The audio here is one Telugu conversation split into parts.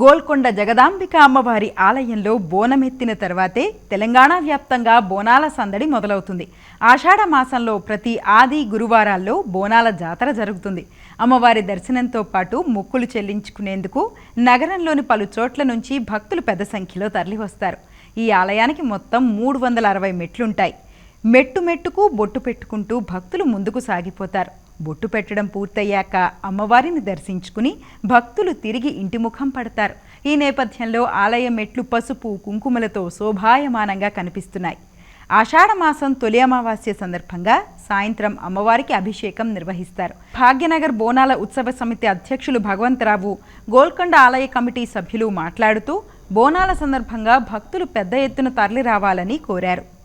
గోల్కొండ జగదాంబిక అమ్మవారి ఆలయంలో బోనమెత్తిన తర్వాతే తెలంగాణ వ్యాప్తంగా బోనాల సందడి మొదలవుతుంది. ఆషాఢ మాసంలో ప్రతి ఆది గురువారాల్లో బోనాల జాతర జరుగుతుంది. అమ్మవారి దర్శనంతో పాటు మొక్కులు చెల్లించుకునేందుకు నగరంలోని పలు చోట్ల నుంచి భక్తులు పెద్ద సంఖ్యలో తరలివస్తారు. ఈ ఆలయానికి మొత్తం మూడు వందల అరవై మెట్లుంటాయి. మెట్టు మెట్టుకు బొట్టు పెట్టుకుంటూ భక్తులు ముందుకు సాగిపోతారు. బొట్టు పెట్టడం పూర్తయ్యాక అమ్మవారిని దర్శించుకుని భక్తులు తిరిగి ఇంటి ముఖం పడతారు. ఈ నేపథ్యంలో ఆలయ మెట్లు పసుపు కుంకుమలతో శోభాయమానంగా కనిపిస్తున్నాయి. ఆషాఢమాసం తొలి అమావాస్య సందర్భంగా సాయంత్రం అమ్మవారికి అభిషేకం నిర్వహిస్తారు. భాగ్యనగర్ బోనాల ఉత్సవ సమితి అధ్యక్షులు భగవంతరావు గోల్కొండ ఆలయ కమిటీ సభ్యులు మాట్లాడుతూ బోనాల సందర్భంగా భక్తులు పెద్ద ఎత్తున తరలి రావాలని కోరారు.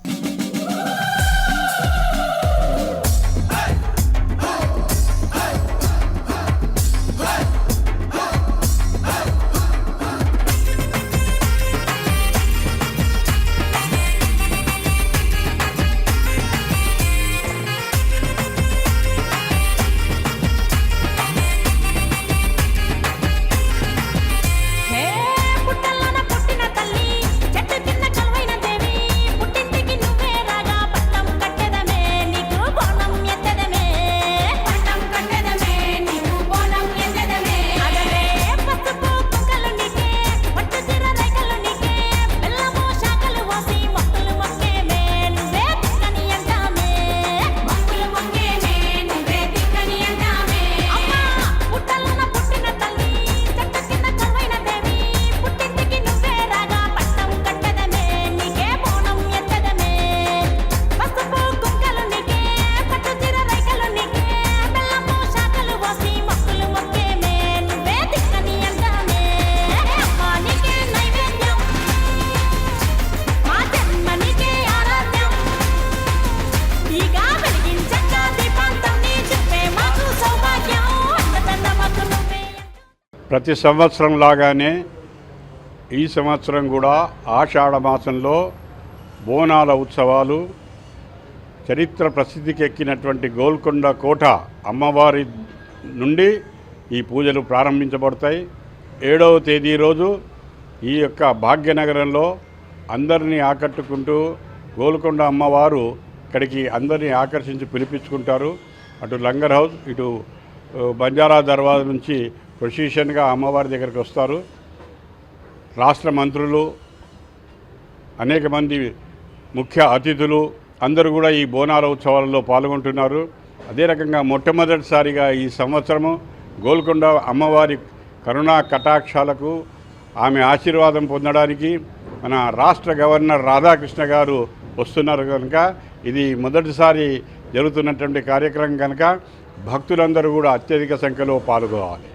ప్రతి సంవత్సరం లాగానే ఈ సంవత్సరం కూడా ఆషాఢ మాసంలో బోనాల ఉత్సవాలు చరిత్ర ప్రసిద్ధికి ఎక్కినటువంటి గోల్కొండ కోట అమ్మవారి నుండి ఈ పూజలు ప్రారంభించబడతాయి. ఏడవ తేదీ రోజు ఈ యొక్క భాగ్యనగరంలో అందరినీ ఆకట్టుకుంటూ గోల్కొండ అమ్మవారు ఇక్కడికి అందరినీ ఆకర్షించి పిలిపించుకుంటారు. అటు లంగర్ హౌస్ ఇటు బంజారా దర్వాజ నుంచి ప్రొసీషన్గా అమ్మవారి దగ్గరికి వస్తారు. రాష్ట్ర మంత్రులు అనేక మంది ముఖ్య అతిథులు అందరూ కూడా ఈ బోనాల ఉత్సవాలలో పాల్గొంటున్నారు. అదే రకంగా మొట్టమొదటిసారిగా ఈ సంవత్సరము గోల్కొండ అమ్మవారి కరుణా కటాక్షాలకు ఆమె ఆశీర్వాదం పొందడానికి మన రాష్ట్ర గవర్నర్ రాధాకృష్ణ గారు వస్తున్నారు కనుక ఇది మొదటిసారి జరుగుతున్నటువంటి కార్యక్రమం కనుక భక్తులందరూ కూడా అత్యధిక సంఖ్యలో పాల్గొవాలి.